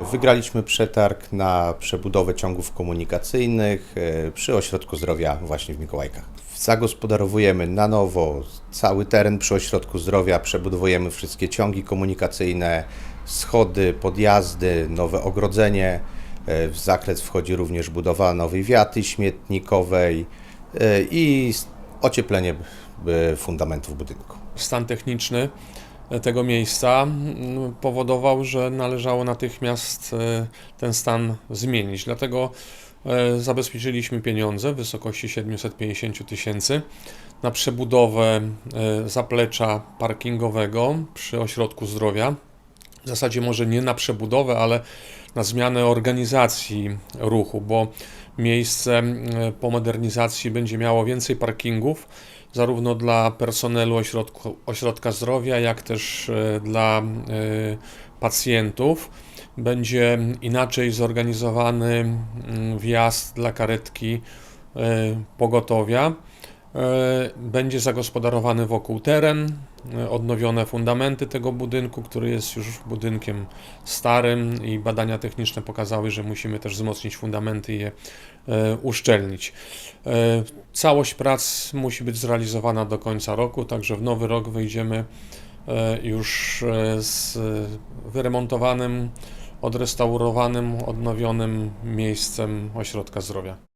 Wygraliśmy przetarg na przebudowę ciągów komunikacyjnych e, przy Ośrodku Zdrowia właśnie w Mikołajkach. Zagospodarowujemy na nowo cały teren przy Ośrodku Zdrowia, przebudowujemy wszystkie ciągi komunikacyjne, schody, podjazdy, nowe ogrodzenie. E, W zakres wchodzi również budowa nowej wiaty śmietnikowej e, i ocieplenie fundamentów budynku. Stan techniczny tego miejsca powodował, że należało natychmiast e, ten stan zmienić. Dlatego e, zabezpieczyliśmy pieniądze w wysokości 750 tysięcy na przebudowę e, zaplecza parkingowego przy ośrodku zdrowia. W zasadzie może nie na przebudowę, ale na zmianę organizacji ruchu, bo miejsce po modernizacji będzie miało więcej parkingów, zarówno dla personelu ośrodku, ośrodka zdrowia, jak też e, dla e, pacjentów. Będzie inaczej zorganizowany mm, wjazd dla karetki e, pogotowia. E, Będzie zagospodarowany wokół teren, e, odnowione fundamenty tego budynku, który jest już budynkiem starym i badania techniczne pokazały, że musimy też wzmocnić fundamenty i je e, uszczelnić. Całość prac musi być zrealizowana do końca roku, także w nowy rok wyjdziemy już z wyremontowanym, odrestaurowanym, odnowionym miejscem ośrodka zdrowia.